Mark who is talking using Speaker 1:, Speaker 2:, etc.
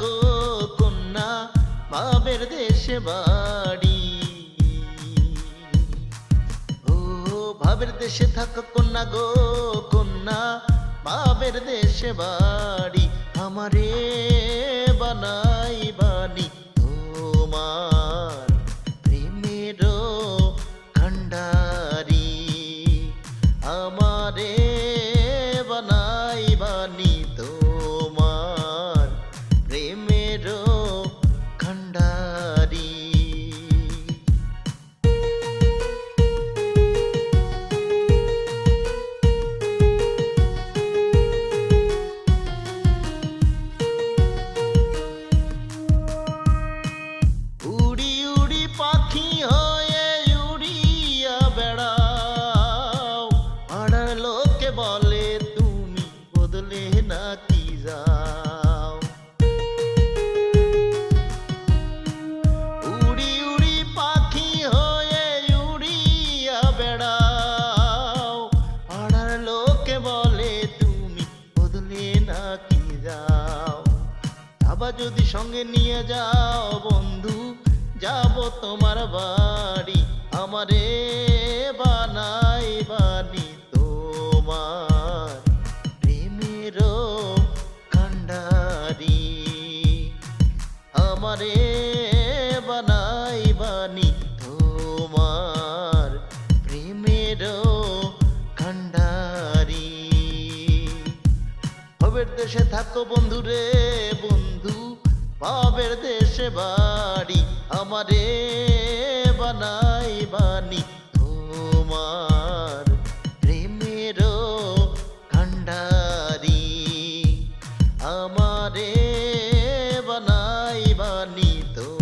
Speaker 1: গো, কন্যা বাবের দেশে বাড়ি। ও ভাবের দেশে থাক কন্যা গো, কন্যা বাবের দেশে বাড়ি। আমারে বলে, তুমি বদলে নাকি যাও। উড়ি উড়ি পাখি হয়ে উড়িয়া বেড়াও। পাড়ার লোকে বলে, তুমি বদলে নাকি যাও। আবার যদি সঙ্গে নিয়ে যাও, বন্ধু, যাব তোমার বাড়ি। আমারে বানাই বানি তোমার প্রেমের কান্ডারি আমারে বানাই বানি তোমার প্রেমের কান্ডারি ভবের দেশে থাকো বন্ধু রে বন্ধু বাবের দেশে বাড়ি। আমারে বানাই বানি তোমার bonito.